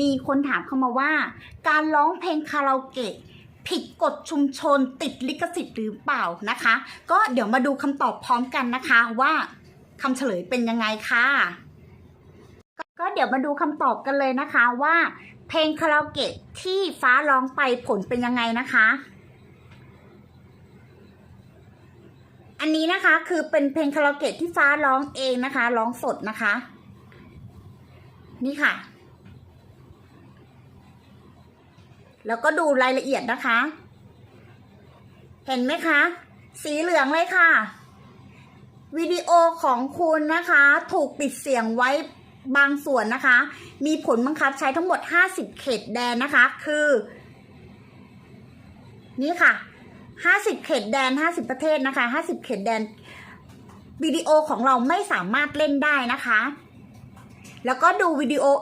มีคนถามเข้ามาว่า การร้องเพลงคาราโอเกะผิดกฎชุมชนติดลิขสิทธิ์หรือเปล่านะคะ ก็เดี๋ยวมาดูคำตอบพร้อมกันนะคะว่าคำเฉลยเป็นยังไงค่ะกก็เดี๋ยวมาดูคำตอบกันเลยนะคะว่า เพลงคาราโอเกะที่ฟ้าร้องไปผลเป็นยังไงนะคะ อันนี้นะคะคือเป็นเพลงคาราโอเกะที่ฟ้าร้องเองนะคะ ร้องสดนะคะ นี่ค่ะ แล้วก็ดูรายละเอียดนะคะ เห็นไหมคะ สีเหลืองเลยค่ะ วิดีโอของคุณนะคะ ถูกปิดเสียงไว้บางส่วนนะคะ มีผลบังคับใช้ทั้งหมด 50 เขตแดนนะคะ คือ นี่ค่ะ 50 เขตแดน 50 ประเทศนะคะ 50 เขตแดนวิดีโอของเราไม่สามารถเล่นได้นะคะ แล้วก็ดูวิดีโออื่น